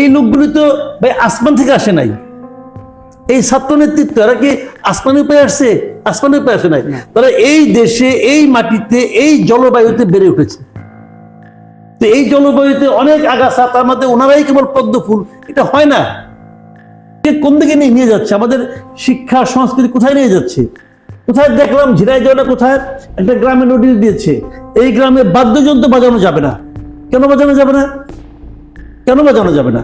এই লোকগুলি তো ভাই আসমান থেকে আসে নাই। এই ছাত্র নেতৃত্ব এরা কি আসমানের উপায় আসছে? আসমানের উপায় আসে নাই। তারা এই দেশে এই মাটিতে এই জলবায়ুতে বেড়ে উঠেছে। তো এই জলবায়ুতে অনেক আগাছা তার মধ্যে ওনারাই কেবল পদ্ম ফুল। এটা হয় না। কে কোন দিকে নিয়ে নিয়ে যাচ্ছে। আমাদের শিক্ষা সংস্কৃতি কোথায় নিয়ে যাচ্ছে? কোথায় দেখলাম ঝিরাই জলে কোথায়? একটা গ্রামে নোটিশ দিয়েছে। এই গ্রামে বাদ্যযন্ত্র বাজানো যাবে না। কেন বাজানো যাবে না? কেন বাজানো যাবে না?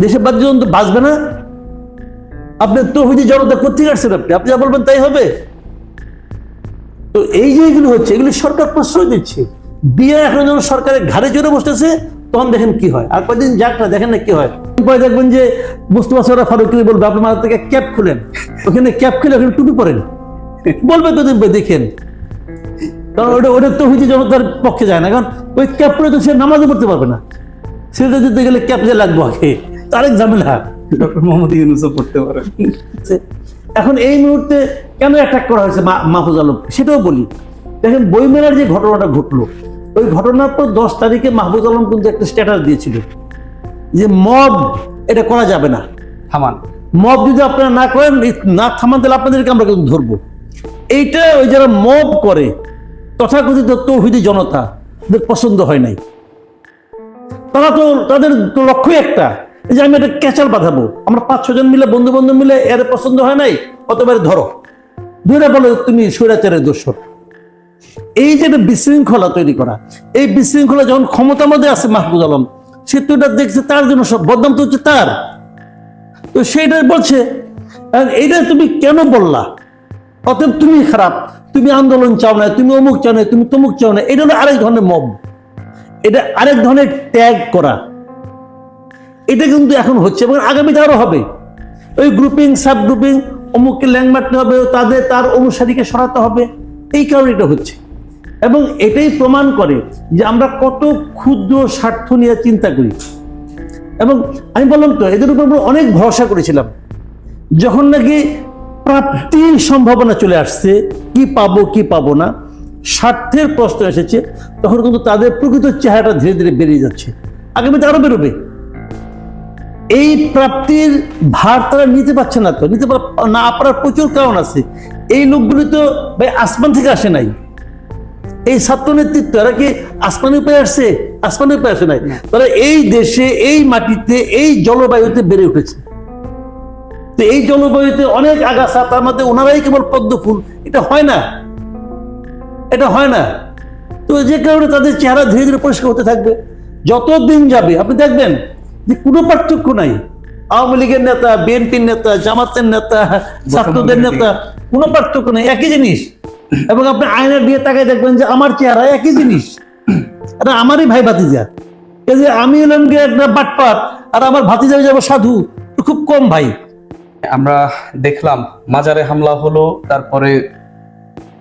দেশে বাদ্যযন্ত্র বাজবে না? আপনি তৌহিদি জনতা কোথেকে আসছেন আপনি? আপনি যা বলবেন তাই হবে। তো এই যে এগুলো হচ্ছে, এগুলো সরকার প্রশ্রয় দিচ্ছে। বিয়ে এখন যখন সরকারের ঘাড়ে চড়ে বসতেছে, তখন দেখেন কি হয়। আর কয়েকদিন যাক না, দেখেন না কি হয়। পরে দেখবেন যে মুস্তফা সরা ফারুকি বলবে, আপনার মাথা থেকে ক্যাপ খুলেন। ওখানে ক্যাপ খুলে ওখানে টুপি পরেন। বলবে তো দেখবে দেখেন। কারণ ওটা ওটা তো তৌহিদি জনতার পক্ষে যায় না। কারণ ওই ক্যাপ পরে তো সে নামাজও পড়তে পারবে না। সেটা দিতে গেলে ক্যাপ যে লাগবে আগে। তারেক ঝামেলা ডক্টর মোহাম্মদ ইউনুসও পড়তে পারেন এখন এই মুহূর্তে কেন অ্যাটাক করা হয়েছে মা- মাহফুজ আলম? সেটাও বলি। দেখেন বইমেলার যে ঘটনাটা ঘটলো ওই ঘটনার পর দশ তারিখে মাহফুজ আলম কিন্তু একটা স্ট্যাটাস দিয়েছিল যে মব এটা করা যাবে না। থামান। মব যদি আপনারা না করেন এই না থামান তাহলে আপনাদেরকে আমরা কিন্তু ধরবো। এইটা ওই যারা মব করে তথাকথিত তৌহিদি জনতা ওদের পছন্দ হয় নাই। তারা তো, তাদের তো লক্ষ্যই একটা। যে আমি একটা ক্যাচাল বাঁধাবো আমরা পাঁচ ছজন মিলে, বন্ধু বন্ধু মিলে এর পছন্দ হয় নাই অতবার ধরো। ধরে বলো, তুমি স্বৈরাচারের দোষর। এই যে একটা বিশৃঙ্খলা তৈরি করা, এই বিশৃঙ্খলা যখন ক্ষমতার মধ্যে আছে মাহবুব আলম, সে তো এটা দেখছে তার জন্য সব বদনাম তো হচ্ছে তার। তো সেইটা বলছে এইটা তুমি কেন বললা? অতএব তুমি খারাপ, তুমি আন্দোলন চাও না তুমি অমুক চাও না তুমি তমুক চাও না এটা হলো আরেক ধরনের মব। এটা আরেক ধরনের ট্যাগ করা। এটা কিন্তু এখন হচ্ছে এবং আগামীতে আরও হবে। ওই গ্রুপিং সাব গ্রুপিং অমুককে ল্যাং মারতে হবে, তাদের, তার অনুসারীকে সরাতে হবে। এই কারণে এটা হচ্ছে। এবং এটাই প্রমাণ করে যে আমরা কত ক্ষুদ্র স্বার্থ নিয়ে চিন্তা করি। এবং আমি বললাম তো, এদের উপর আমরা অনেক ভরসা করেছিলাম। যখন নাকি প্রাপ্তির সম্ভাবনা চলে আসছে, কি পাবো কি পাবো না স্বার্থের প্রশ্ন এসেছে তখন কিন্তু তাদের প্রকৃত চেহারাটা ধীরে ধীরে বেরিয়ে যাচ্ছে। আগামীতে আরও বেরোবে। এই প্রাপ্তির ভার তারা নিতে পারছে না তো নিতে না পারার প্রচুর কারণ আছে। এই লোকগুলি তো ভাই আসমান থেকে আসে নাই। এই ছাত্র নেতৃত্ব এরা কি আসমানের উপায় আসছে? আসমানের উপায় আসে নাই। তারা এই দেশে এই মাটিতে এই জলবায়ুতে বেড়ে উঠেছে। তো এই জলবায়ুতে অনেক আগাছা তার মধ্যে ওনারাই কেবল পদ্ম ফুল এটা হয় না। এটা হয় না। তো যে কারণে তাদের চেহারা ধীরে ধীরে পরিষ্কার হতে থাকবে। যত দিন যাবে আপনি দেখবেন যে কোনো পার্থক্য নাই। আওয়ামী লীগের নেতা বিএনপির নেতা জামাতের নেতা ছাত্রদের নেতা কোনো পার্থক্য নেই একই জিনিস। এবং আপনি আয়নার দিয়ে তাকায় দেখবেন যে আমার চেহারা একই জিনিস। এটা আমারই ভাই ভাতিজা। এই যে আমি হলাম গিয়ে একটা বাটপাট আর আমার ভাতিজা যাব সাধু। তো খুব কম ভাই। আমরা দেখলাম মাজারে হামলা হলো তারপরে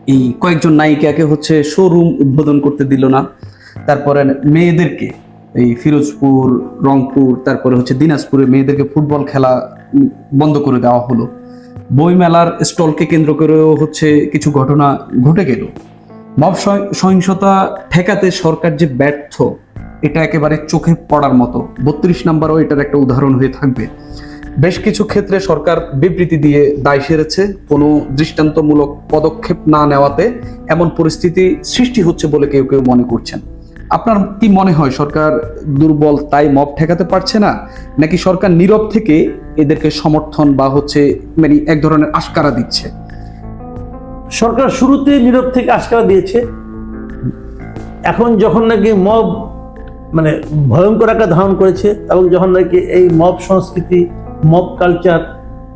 এই কয়েকজন নায়িকাকে হচ্ছে শোরুম উদ্বোধন করতে দিল না। তারপরে মেয়েদেরকে, এই ফিরোজপুর, রংপুর, তারপরে হচ্ছে দিনাজপুরে মেয়েদেরকে ফুটবল খেলা বন্ধ করে দেওয়া হলো। বইমেলার স্টলকে কেন্দ্র করেও হচ্ছে কিছু ঘটনা ঘটে গেল। মব সহিংসতা ঠেকাতে সরকার যে ব্যর্থ, এটা একেবারে চোখে পড়ার মতো। বত্রিশ নাম্বারও এটার একটা উদাহরণ হয়ে থাকবে। বেশ কিছু ক্ষেত্রে সরকার বিবৃতি দিয়ে দায় সেরেছে। কোনো দৃষ্টান্তমূলক পদক্ষেপ না নেওয়াতে এমন পরিস্থিতি সৃষ্টি হচ্ছে বলে কেউ কেউ মনে করছেন। আপনার কি মনে হয়, সরকার দুর্বল তাই মব ঠেকাতে পারছে না, নাকি সরকার নীরব থেকে এদেরকে সমর্থন বা হচ্ছে মানে এক ধরনের আশকারা দিচ্ছে? সরকার শুরুতে নীরব থেকে আশকারা দিয়েছে। এখন যখন নাকি মব মানে ভয়ঙ্কর আকার ধারণ করেছে এবং যখন নাকি এই মব সংস্কৃতি মব কালচার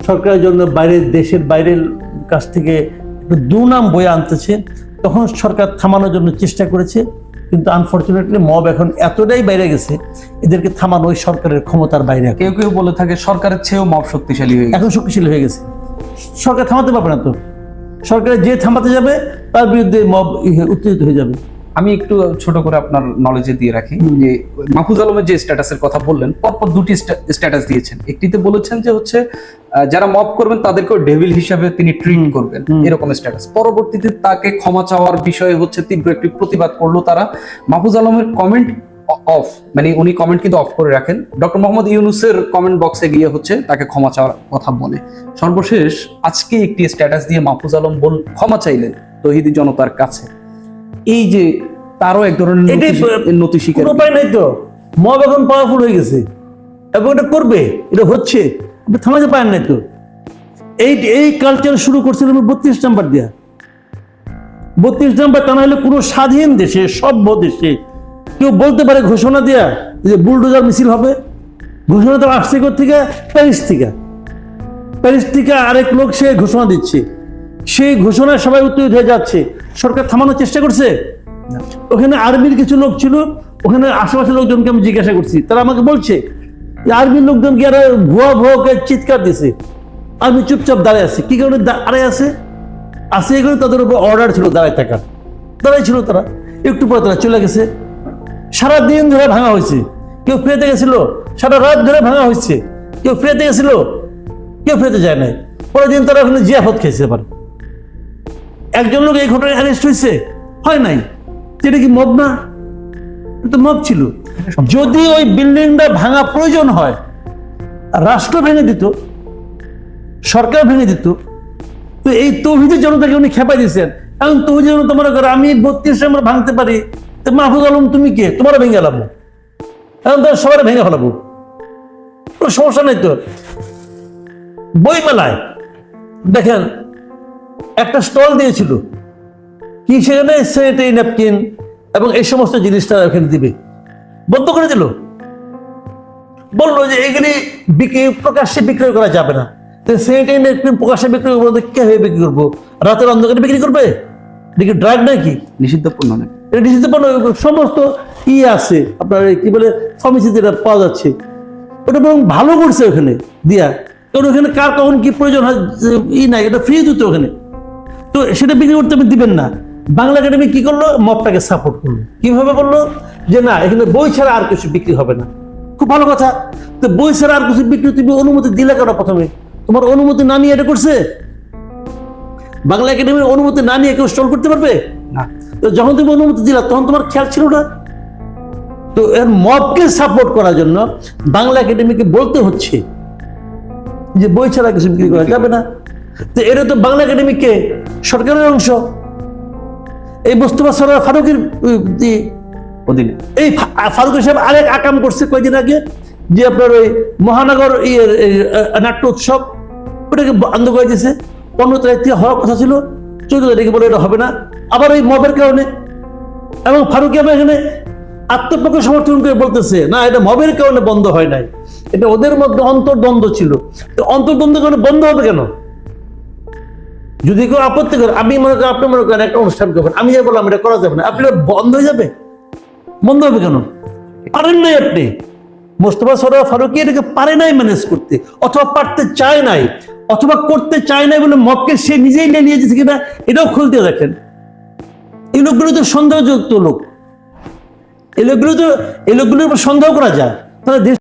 সরকারের জন্য বাইরের দেশের বাইরের কাছ থেকে একটু দুনাম বয়ে আনতেছে। তখন সরকার থামানোর জন্য চেষ্টা করেছে কিন্তু আনফর্চুনেটলি মব এখন এতটাই বাইরে গেছে এদেরকে থামানো ওই সরকারের ক্ষমতার বাইরে কেউ কেউ বলে থাকে সরকারের চেয়েও মব শক্তিশালী হয়ে এখন শক্তিশালী হয়ে গেছে। সরকার থামাতে পারবে না তো। সরকার যে থামাতে যাবে তার বিরুদ্ধে মব উত্তেজিত হয়ে যাবে। আমি একটু ছোট করে আপনার নলেজে দিয়ে রাখি যে মাহফুজ আলমের যে স্ট্যাটাসের কথা বললেন পরপর দুটি স্ট্যাটাস দিয়েছেন। একটিতে বলেছেন যে হচ্ছে যারা মব করবেন তাদেরকেও ডেভিল হিসাবে তিনি ট্রিট করবেন এরকম স্ট্যাটাস পরবর্তীতে তাকে ক্ষমা চাওয়ার বিষয়ে হচ্ছে তীব্র একটি প্রতিবাদ করল তারা। মাহফুজ আলমের কমেন্ট অফ মানে উনি কমেন্ট কিন্তু অফ করে রাখেন। ডক্টর মোহাম্মদ ইউনুসের কমেন্ট বক্সে গিয়ে হচ্ছে তাকে ক্ষমা চাওয়ার কথা বলে। সর্বশেষ আজকে একটি স্ট্যাটাস দিয়ে মাহফুজ আলম বল ক্ষমা চাইলেন তহিদি জনতার কাছে। এই যে তারও এক ধরনের নতি- কোনো উপায় নাই তো। মব এখন পাওয়ারফুল হয়ে গেছে। এবং এটা করবে এটা হচ্ছে। থামাতে পারেন নাই তো। এই এই কালচার শুরু করছিলাম বত্রিশ নাম্বার দেয়া। বত্রিশ নাম্বার তা না হলে কোনো স্বাধীন দেশে সভ্য দেশে কেউ বলতে পারে ঘোষণা দেয়া যে বুলডোজার মিছিল হবে। ঘোষণা তো আসছে থেকে প্যারিস থেকে। প্যারিস থেকে আরেক লোক সে ঘোষণা দিচ্ছে। সেই ঘোষণায় সবাই উত্তেজিত হয়ে যাচ্ছে। সরকার থামানোর চেষ্টা করছে। ওখানে আর্মির কিছু লোক ছিল, ওখানে আশেপাশের লোকজনকে আমি জিজ্ঞাসা করছি। তারা আমাকে বলছে যে আর্মির লোকজনকে আর ভুয়া ভুয়াকে চিৎকার দিছে। আমি চুপচাপ দাঁড়ায় আছি। কি কারণে দাঁড়ায় আছে? আছে এগুলো তাদের উপর অর্ডার ছিল দাঁড়ায় থাকার। দাঁড়াই ছিল তারা। একটু পরে তারা চলে গেছে। সারা দিন ধরে ভাঙা হয়েছে। কেউ ফিরেতে গেছিল, সারা রাত ধরে ভাঙা হয়েছে। কেউ ফিরেতে গেছিল, কেউ ফিরেতে যায় নাই। পরের দিন তারা ওখানে জিয়াফত খেয়েছে এবার একজন লোক এই ঘটনায় অ্যারেস্ট হয়েছে? হয় নাই? এটা কি মদ না? তো মদ ছিল। যদি ওই বিল্ডিংটা ভাঙা প্রয়োজন হয়, রাষ্ট্র ভেঙে দিত, সরকার ভেঙে দিত, তো এই তৌহিদের জনতাকে উনি খেপাই দিয়েছেন। এখন তৌহিদের জনতা মনে করে, আমি বত্রিশ আমরা ভাঙতে পারি, তো মাহফুজ আলম, তুমি কে? তোমার ভেঙে গেলাম এখন তো সবার ভেঙে ফেলাবো। কোনো সমস্যা নেই তো? বই মেলায় দেখেন একটা স্টল দিয়েছিল। কি সেখানে? স্যানিটারি ন্যাপকিন এবং এই সমস্ত জিনিস তারা ওখানে দিবে। বন্ধ করে দিল। বলল যে এগুলি বিক্রি প্রকাশ্যে বিক্রয় করা যাবে না। স্যানিটারি ন্যাপকিন প্রকাশ্যে বিক্রি করব তো কে হয়ে বিক্রি করব? রাতের অন্ধকারে বিক্রি করবে? দেখি ড্রাগ নাকি? নিষিদ্ধ পণ্য নয় এটা ডিসিতে পণ্য। সমস্ত ই আছে। আপনার কি বলে ফার্মেসি যেটা পাওয়া যাচ্ছে। ওটা বরং ভালো করছে ওখানে দিয়া। কারণ ওখানে কার কখন কি প্রয়োজন হয় ই নাই। এটা ফ্রি দিত ওখানে। তো সেটা বিক্রি করতে আপনি দিবেন না। বাংলা একাডেমি কি করল? মপটাকে সাপোর্ট করল। কীভাবে বলল যে না এখানে বই ছাড়া আর কিছু বিক্রি হবে না। খুব ভালো কথা। তো বই ছাড়া আর কিছু বিক্রি তুমি অনুমতি দিলে কেন প্রথমে? তোমার অনুমতি না নিয়ে এটা করছে? বাংলা একাডেমির অনুমতি না নিয়ে কেউ স্টল করতে পারবে? না। তো যখন তুমি অনুমতি দিলা তখন তোমার খেয়াল ছিল না? তো এর মবকে সাপোর্ট করার জন্য বাংলা একাডেমিকে বলতে হচ্ছে যে বই ছাড়া কিছু বিক্রি করা যাবে না। তো এটা তো বাংলা একাডেমিকে সরকারের অংশ। এই মোস্তফা সরার ফারুকের অধীনে। এই ফারুক সাহেব আরেক আকাম করছে কয়দিন আগে যে আপনার ওই মহানগর ইয়ের নাট্য উৎসব ওটাকে বন্ধ করে দিয়েছে পনেরো তারিখ থেকে হওয়ার কথা ছিল চৌদ্দ তারিখে বলে এটা হবে না। আবার ওই মবের কারণে। এবং ফারুক আহমেদ এখানে আত্মপক্ষ সমর্থন করে বলতেছে না এটা মবের কারণে বন্ধ হয় নাই। এটা ওদের মধ্যে অন্তর্দ্বন্দ্ব ছিল। তো অন্তর্দ্বন্দ্ব কারণে বন্ধ হবে কেন? যদি কেউ আপত্তি করে আমি মনে করেন, আপনি মনে করেন একটা অনুষ্ঠান করবেন, আমি যে বললাম এটা করা যাবে না আপনি বন্ধ হয়ে যাবে? বন্ধ হবে কেন? পারেন নাই আপনি। মোস্তফা সরোয়ার ফারুকি এটাকে পারে নাই ম্যানেজ করতে, অথবা পারতে চায় নাই, অথবা করতে চায় নাই বলে মপকে সে নিজেই নিয়ে নিয়েছে কিনা, এটাও খুলতে দেখেন। এই লোকগুলো তো সন্দেহযুক্ত লোক। এই লোকগুলো তো এই লোকগুলোর উপর সন্দেহ করা যায়। তাহলে দেশ